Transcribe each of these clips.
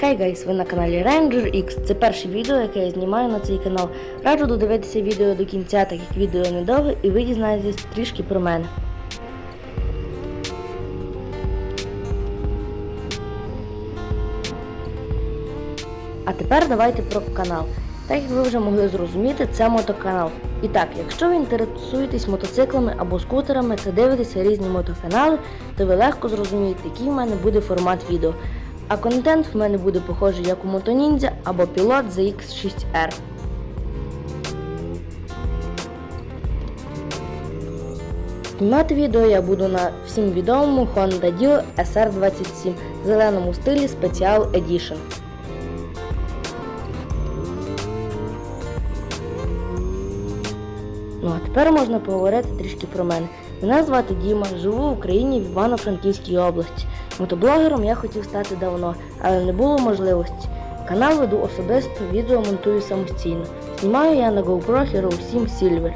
Хей гайс, ви на каналі Ranger X. Це перше відео, яке я знімаю на цей канал. Раджу додивитися відео до кінця, так як відео недовге, і ви дізнаєтесь трішки про мене. А тепер давайте про канал. Так як ви вже могли зрозуміти, це мотоканал. І так, якщо ви інтересуєтесь мотоциклами або скутерами та дивитеся різні мотоканали, то ви легко зрозумієте, який в мене буде формат відео. А контент в мене буде похожий як у Мотоніндзя або Пілот ZX6R. Знімати відео я буду на всім відомому Honda Dio SR27 в зеленому стилі Special Edition. Ну а тепер можна поговорити трішки про мене. Мене звати Діма, живу в Україні в Івано-Франківській області. Мотоблогером я хотів стати давно, але не було можливості. Канал веду особисто, відео монтую самостійно. Знімаю я на GoPro Hero 7 Silver.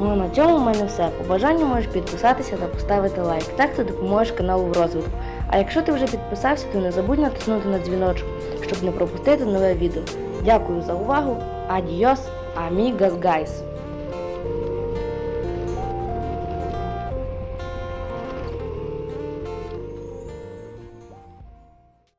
Ну а на цьому в мене все. По бажанню можеш підписатися та поставити лайк. Так ти допоможеш каналу в розвитку. А якщо ти вже підписався, то не забудь натиснути на дзвіночок, щоб не пропустити нове відео. Дякую за увагу. Адіос, амігас гайс!